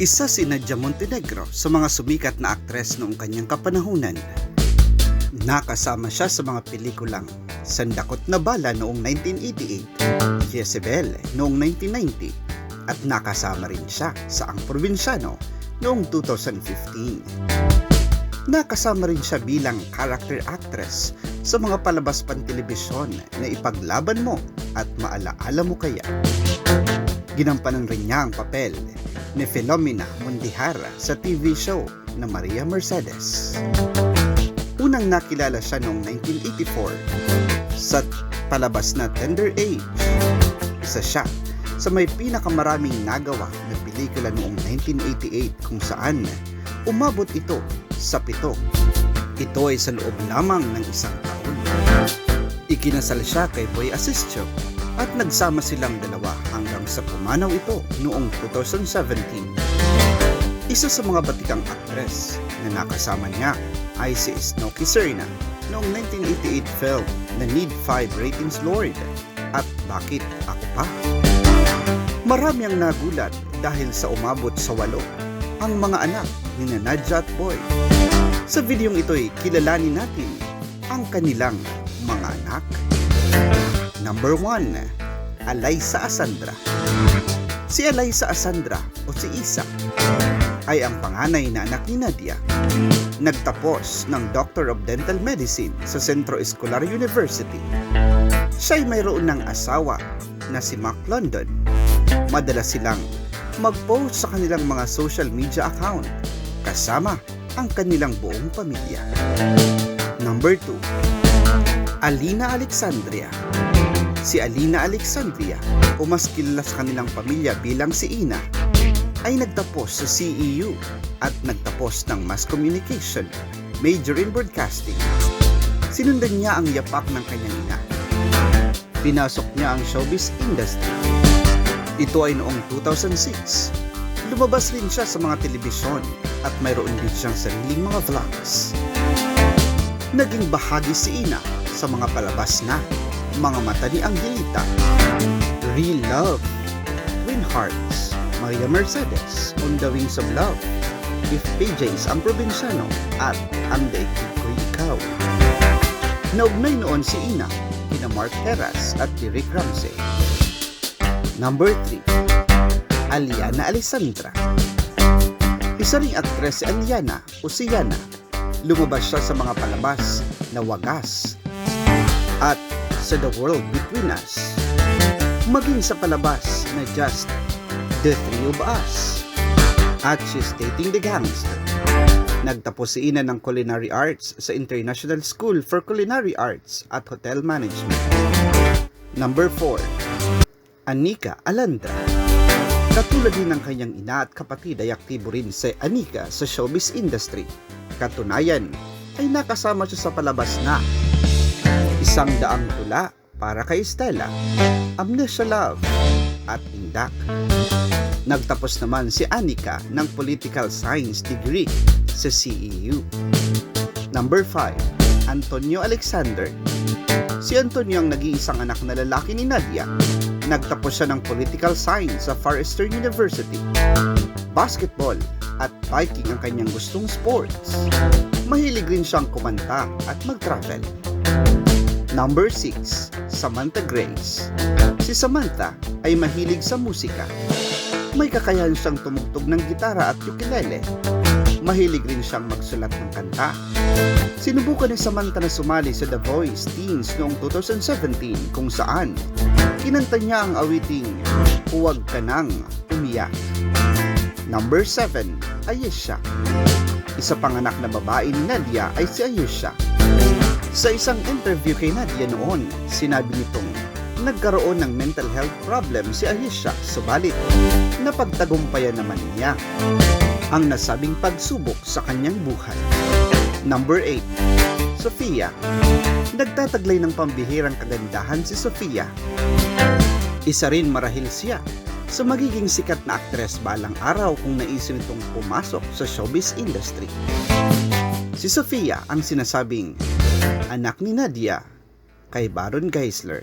Isa si Nadia Montenegro sa mga sumikat na aktres noong kanyang kapanahunan. Nakasama siya sa mga pelikulang Sandakot na Bala noong 1988, Jezebel noong 1990, at nakasama rin siya sa Ang Probinsyano noong 2015. Nakasama rin siya bilang character actress sa mga palabas pantelebisyon na ipaglaban mo at maalaala mo kaya. Ginampanan rin niya ang papel ni Filomena Mundihara sa TV show na Maria Mercedes. Unang nakilala siya noong 1984 sa palabas na Tender Age. Isa siya sa may pinakamaraming nagawa na pelikula noong 1988 kung saan umabot ito sa pito. Ito ay sa loob lamang ng isang. Ikinasal siya kay Boy Asistio at nagsama silang dalawa hanggang sa pumanaw ito noong 2017. Isa sa mga batikang aktres na nakasama niya ay si Snooki Serna noong 1988 film na Need 5 Ratings Lord at Bakit Ako Pa? Marami ang nagulat dahil sa umabot sa walo ang mga anak ni Nadia at Boy. Sa videong ito'y kilalanin natin ang kanilang mga anak. Number 1, Alaysa Asandra. Si Alaysa Asandra o si Isa ay ang panganay na anak ni Nadia. Nagtapos ng Doctor of Dental Medicine sa Centro Escolar University. Siya ay mayroon ng asawa na si Mac London. Madalas silang mag-post sa kanilang mga social media account kasama ang kanilang buong pamilya. Number 2. Alina Alexandria Si Alina Alexandria o mas kilala sa kanilang pamilya bilang si Ina ay nagtapos sa CEU at nagtapos ng Mass Communication, major in broadcasting. Sinundan niya ang yapak ng kanyang ina. Pinasok niya ang showbiz industry. Ito ay noong 2006. Lumabas rin siya sa mga telebisyon at mayroon din siyang sariling mga vlogs. Naging bahagi si Ina sa mga palabas na Mga Mata ni Angelita, Real Love, Twin Hearts, Maria Mercedes, On the Wings of Love, If PJ's Ang Probinsyano, at Ang Daigdig Ko Ikaw. Naugnay noon si Ina, kina Mark Heras at Derek Ramsey. Number 3. Aliana Alessandra Isa ring aktres si Aliana o si Yana. Lumabas siya sa mga palabas na Wagas at sa The World Between Us. Maging sa palabas na Just The Three of Us. At She's Dating the Gangster. Nagtapos si Ina ng Culinary Arts sa International School for Culinary Arts at Hotel Management. Number 4. Anika Alandra Katulad din ng kanyang ina at kapatid ay aktibo rin si Anika sa showbiz industry. Katunayan ay nakasama siya sa palabas na Isang Daang Tula para kay Stella, Amnesia Love at Indak. Nagtapos naman si Anika ng Political Science degree sa CEU. Number 5. Antonio Alexander Si Antonio ang nag-iisang anak na lalaki ni Nadia. Nagtapos siya ng Political Science sa Far Eastern University. Basketball at biking ang kanyang gustong sports. Mahilig rin siyang kumanta at mag-travel. Number 6. Samantha Grace Si Samantha ay mahilig sa musika. May kakayahan siyang tumugtog ng gitara at ukulele. Mahilig rin siyang magsulat ng kanta. Sinubukan ni Samantha na sumali sa The Voice Teens noong 2017 kung saan kinanta niya ang awiting Huwag Ka Nang Umiyak. Number 7. Ayesha Isa pang anak na babae ni Nadia ay si Ayesha. Sa isang interview kay Nadia noon, sinabi nitong nagkaroon ng mental health problem si Ayesha subalit napagtagumpayan naman niya ang nasabing pagsubok sa kanyang buhay. Number 8. Sofia Nagtataglay ng pambihirang kagandahan si Sofia. Isa rin marahil siya sa magiging sikat na aktres balang araw kung naisip nitong pumasok sa showbiz industry. Si Sofia ang sinasabing anak ni Nadia kay Baron Geisler.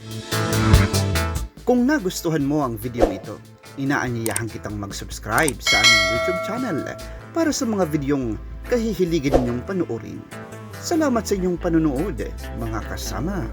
Kung nagustuhan mo ang video ito, inaanyayahan kitang mag-subscribe sa aming YouTube channel para sa mga videong kahihiligin ninyong panuorin. Salamat sa inyong panunood, mga kasama.